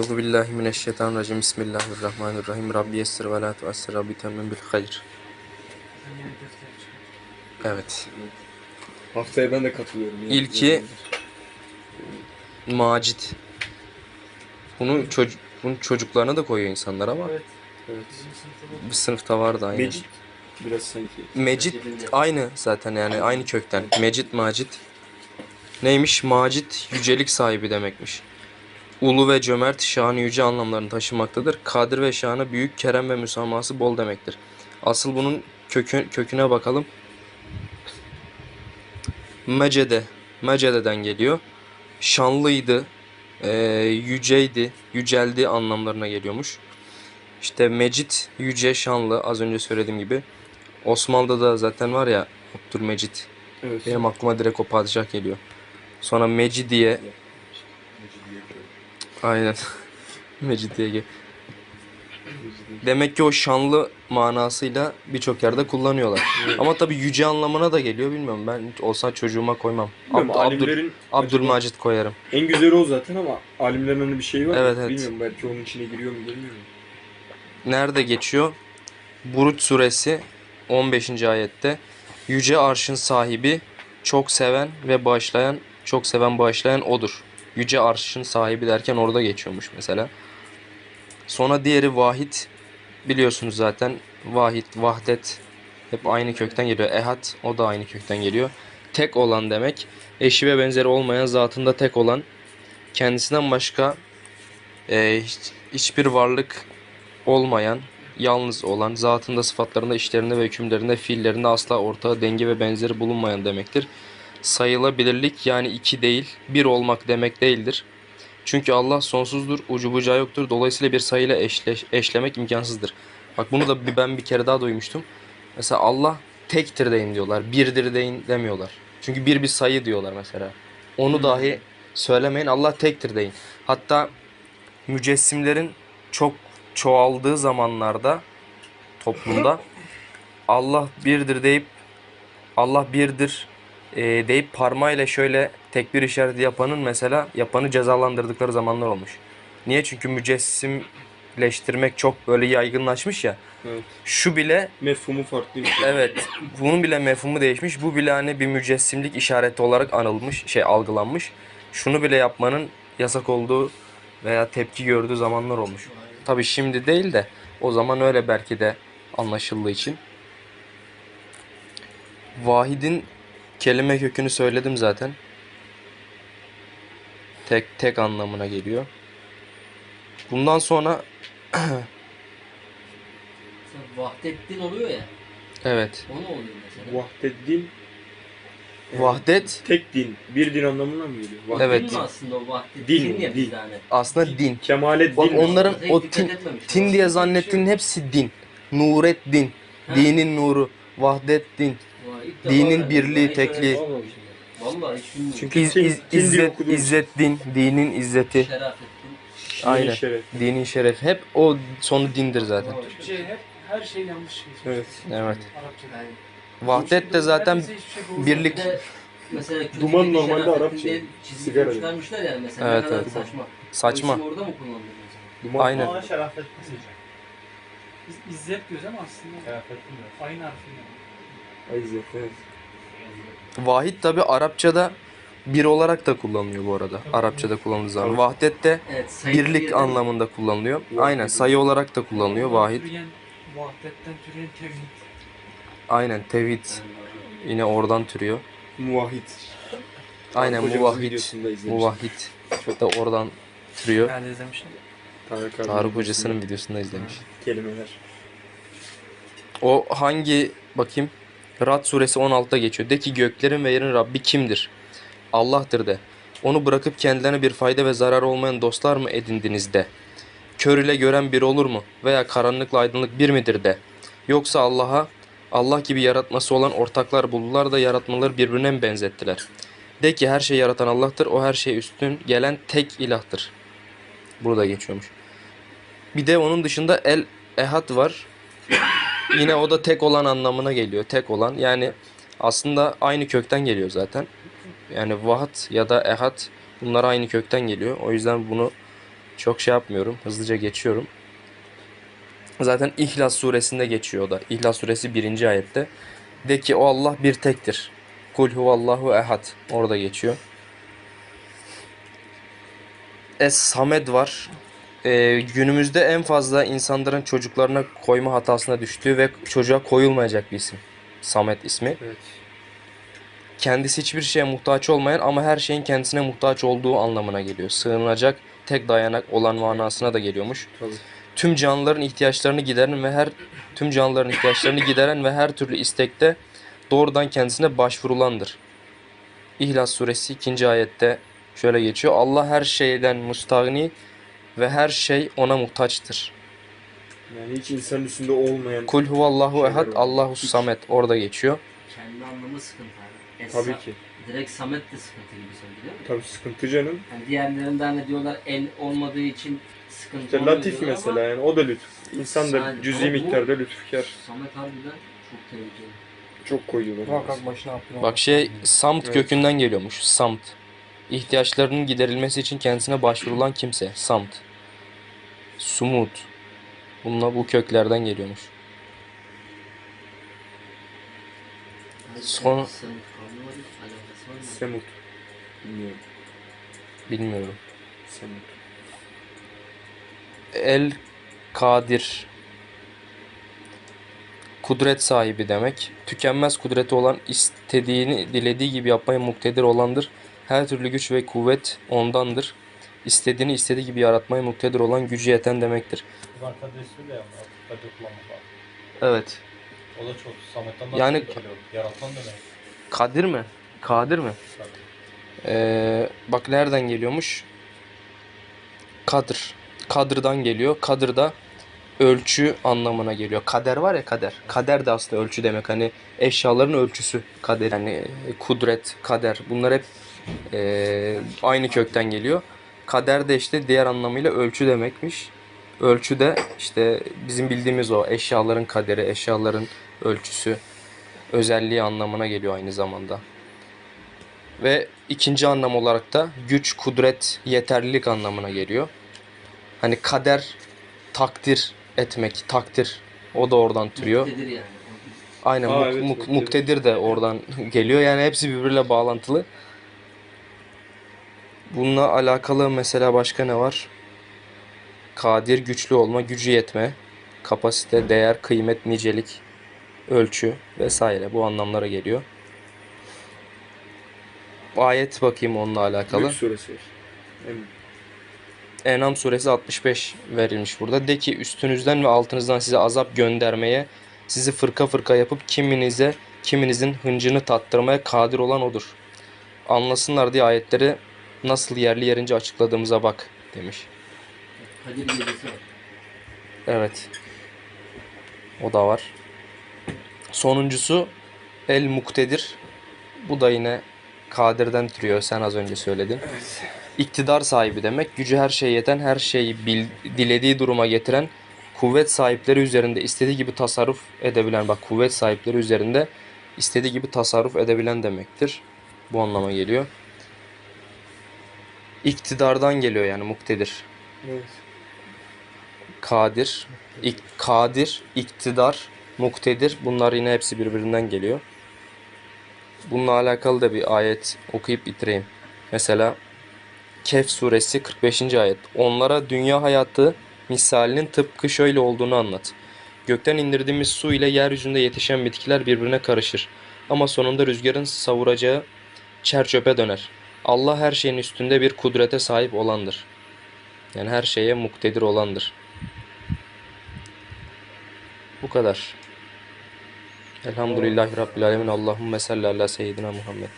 Euzu billahi mineşşeytanirracim. Bismillahirrahmanirrahim. Rabbi yessir ve la tuassir. Rabbi temmim bil hayr. Evet. Haftaya ben de katılıyorum. ya. İlki Macit. Bunu çocuk bunu çocuklarına da koyuyor insanlar ama Evet. bir sınıfta vardı aynı. Mecit biraz sanki. Mecit aynı zaten yani aynı kökten. Mecit Macit. Neymiş? Macit yücelik sahibi demekmiş. Ulu ve cömert şanı yüce anlamlarını taşımaktadır. Kadir ve şanı büyük, kerem ve müsamahası bol demektir. Asıl bunun kökü, köküne bakalım. Mecede, Mecede'den geliyor. Şanlıydı, eee, yüceydi, yüceldi anlamlarına geliyormuş. İşte Mecit, yüce, şanlı az önce söylediğim gibi. Osmanlı'da da zaten var ya Abdülmecit. Evet. Benim aklıma direkt o padişah geliyor. Sonra Mecidiye. Aynen. Mecidiye. ge- Demek ki o şanlı manasıyla birçok yerde kullanıyorlar. Ama tabii yüce anlamına da geliyor bilmiyorum. Ben olsa çocuğuma koymam. Bilmiyorum, Abd- Abdül, alimlerin Abdülmacit koyarım. en güzeli o zaten ama alimlerin hani bir şeyi var. ya, Evet, evet. Bilmiyorum belki onun içine giriyor mu girmiyor mu? Nerede geçiyor? Buruç suresi 15. ayette Yüce arşın sahibi çok seven ve bağışlayan çok seven bağışlayan odur. Yüce arşın sahibi derken orada geçiyormuş mesela. Sonra diğeri vahid biliyorsunuz zaten vahid, vahdet hep aynı kökten geliyor. Ehad o da aynı kökten geliyor. Tek olan demek eşi ve benzeri olmayan zatında tek olan kendisinden başka e, hiç- hiçbir varlık olmayan, yalnız olan, zatında, sıfatlarında, işlerinde ve hükümlerinde, fiillerinde asla ortağı, denge ve benzeri bulunmayan demektir. Sayılabilirlik yani iki değil, bir olmak demek değildir. Çünkü Allah sonsuzdur, ucu bucağı yoktur. Dolayısıyla bir sayıyla eşleş, eşlemek imkansızdır. Bak bunu da ben bir kere daha duymuştum. Mesela Allah tektir deyin diyorlar, birdir deyin demiyorlar. Çünkü bir bir sayı diyorlar mesela. Onu dahi söylemeyin, Allah tektir deyin. Hatta mücessimlerin çok çoğaldığı zamanlarda toplumda Allah birdir deyip Allah birdir e, deyip parmağıyla şöyle tekbir işareti yapanın mesela yapanı cezalandırdıkları zamanlar olmuş. Niye? Çünkü mücessimleştirmek çok böyle yaygınlaşmış ya. Evet. Şu bile Mefhumu farklıymış. Evet. Bunun bile mefhumu değişmiş. Bu bile hani bir mücessimlik işareti olarak anılmış, şey algılanmış. Şunu bile yapmanın yasak olduğu veya tepki gördüğü zamanlar olmuş. Tabi şimdi değil de o zaman öyle belki de anlaşıldığı için. Vahidin kelime kökünü söyledim zaten. Tek tek anlamına geliyor. Bundan sonra Vahdettin oluyor ya. evet O ne oluyor mesela? Vahdeddin vahdet tek din. Bir din anlamına mı geliyor? Vahdet- Evet. Din mi aslında o Vahdettin Din, ya din. bizde aslında din. Kemalet Bak din. onların Hiç o dikkat tin, etmemiştim. tin diye zannettiğin hepsi din. Nureddin, Ha. dinin nuru, vahdeddin, dinin birliği, tekliği. Çünkü İz, iz- izzet, izzet din, dinin izzeti, aynen. Şeref. dinin şerefi. Hep o sonu dindir zaten. Türkçe hep her şey yanlış şey. Evet. Evet. Vahdet de zaten şey birlik. Mesela Duman normalde Arapça. Sigara çıkarmışlar yani mesela. Evet, evet. saçma. saçma. Orada mı kullanılıyor mesela? Duman. Aynen. Şerafettin diyeceğim. Biz İzzet diyoruz ama aslında diyor. aynı harfiyle. Evet. Vahid tabi Arapçada bir olarak da kullanılıyor bu arada. Arapçada kullanıldığı zaman. Vahdet de Evet, sayı birlik diye anlamında kullanılıyor. Aynen sayı olarak da kullanılıyor vahid. Türeyen, vahdetten türeyen tevhid. Aynen tevhid yine oradan türüyor. Muvahhid. Aynen Hocamızın muvahhid. videosunda izlemiştim. Muvahhid. Çok da oradan türüyor. Ben de izlemiştim. Tarık, abi Tarık hocasının videosunda izlemiş. Kelimeler. O hangi bakayım? Rad suresi 16'da geçiyor. De ki göklerin ve yerin Rabbi kimdir? Allah'tır de. Onu bırakıp kendilerine bir fayda ve zarar olmayan dostlar mı edindiniz de? Kör ile gören bir olur mu? Veya karanlıkla aydınlık bir midir de? Yoksa Allah'a Allah gibi yaratması olan ortaklar buldular da yaratmaları birbirine mi benzettiler? De ki her şeyi yaratan Allah'tır. O her şeye üstün gelen tek ilahtır. Burada geçiyormuş. Bir de onun dışında el ehad var. Yine o da tek olan anlamına geliyor. Tek olan yani aslında aynı kökten geliyor zaten. Yani vahat ya da ehad bunlar aynı kökten geliyor. O yüzden bunu Çok şey yapmıyorum. Hızlıca geçiyorum. Zaten İhlas suresinde geçiyor o da. İhlas suresi 1. ayette. De ki o Allah bir tektir. Kul huvallahu ehad. Orada geçiyor. Es-Samed var. Ee, günümüzde en fazla insanların çocuklarına koyma hatasına düştüğü ve çocuğa koyulmayacak bir isim. Samet ismi. Evet. Kendisi hiçbir şeye muhtaç olmayan ama her şeyin kendisine muhtaç olduğu anlamına geliyor. Sığınacak tek dayanak olan manasına da geliyormuş. Tabii. Tüm canlıların ihtiyaçlarını gideren ve her tüm canlıların ihtiyaçlarını gideren ve her türlü istekte doğrudan kendisine başvurulandır. İhlas suresi 2. ayette şöyle geçiyor. Allah her şeyden mustagni ve her şey ona muhtaçtır. Yani hiç insanın üstünde olmayan. Kul huvallahu ehad. Allahu samet orada geçiyor. Kendi anlamı sıkıntı abi. Es- Tabii ki. Direkt Samet de sıkıntı gibi mi? Tabii sıkıntı canım. Yani diğerlerinde hani diyorlar el olmadığı için sıkıntı İşte latif mesela ama yani o da lütuf. İnsan da cüzi miktarda lütufkar. Samet harbiden çok tehlikeli. Çok koyuyorlar. başına yaptım. Bak şey samt Evet. kökünden geliyormuş. Samt. İhtiyaçlarının giderilmesi için kendisine başvurulan kimse. Samt. Sumut. Bununla bu köklerden geliyormuş. Mı? Semut. Bilmiyorum. Bilmiyorum. Semut. El Kadir. Kudret sahibi demek. Tükenmez kudreti olan istediğini dilediği gibi yapmaya muktedir olandır. Her türlü güç ve kuvvet ondandır. İstediğini istediği gibi yaratmaya muktedir olan gücü yeten demektir. Bunlar kadresi de ya. Kadir kullanmak lazım. Evet. O da çok Samet'ten Yani- yani... Yaratan demek. Kadir mi? Kadir mi? Tabii. Ee, bak nereden geliyormuş? Kadır. Kadırdan geliyor. Kadır da ölçü anlamına geliyor. Kader var ya kader. Kader de aslında ölçü demek. Hani eşyaların ölçüsü kader. Yani e, kudret, kader. Bunlar hep e, aynı kökten geliyor. Kader de işte diğer anlamıyla ölçü demekmiş. Ölçü de işte bizim bildiğimiz o eşyaların kaderi, eşyaların ölçüsü, özelliği anlamına geliyor aynı zamanda. Ve ikinci anlam olarak da güç, kudret, yeterlilik anlamına geliyor. Hani kader, takdir etmek, takdir. O da oradan türüyor. Muktedir yani. Aynen Aa, muk- evet, muk- muktedir. muktedir de oradan geliyor. Yani hepsi birbiriyle bağlantılı. Bununla alakalı mesela başka ne var? Kadir, güçlü olma, gücü yetme, kapasite, değer, kıymet, nicelik, ölçü vesaire bu anlamlara geliyor. Ayet bakayım onunla alakalı. Mülk suresi. En'am suresi 65 verilmiş burada. De ki üstünüzden ve altınızdan size azap göndermeye, sizi fırka fırka yapıp kiminize, kiminizin hıncını tattırmaya kadir olan odur. Anlasınlar diye ayetleri nasıl yerli yerince açıkladığımıza bak demiş. Kadir gecesi var. Evet. O da var. Sonuncusu El Muktedir. Bu da yine Kadir'den türüyor. Sen az önce söyledin. İktidar sahibi demek. Gücü her şeye yeten, her şeyi bil- dilediği duruma getiren, kuvvet sahipleri üzerinde istediği gibi tasarruf edebilen, bak kuvvet sahipleri üzerinde istediği gibi tasarruf edebilen demektir. Bu anlama geliyor. İktidardan geliyor yani muktedir. Evet. Kadir, ik, kadir, iktidar, muktedir bunlar yine hepsi birbirinden geliyor. Bununla alakalı da bir ayet okuyup bitireyim. Mesela Kehf suresi 45. ayet. Onlara dünya hayatı misalinin tıpkı şöyle olduğunu anlat. Gökten indirdiğimiz su ile yeryüzünde yetişen bitkiler birbirine karışır. Ama sonunda rüzgarın savuracağı çer çöpe döner. Allah her şeyin üstünde bir kudrete sahip olandır. Yani her şeye muktedir olandır. Bu kadar. Elhamdülillahi Rabbil Alemin. Allahümme salli ala seyyidina Muhammed.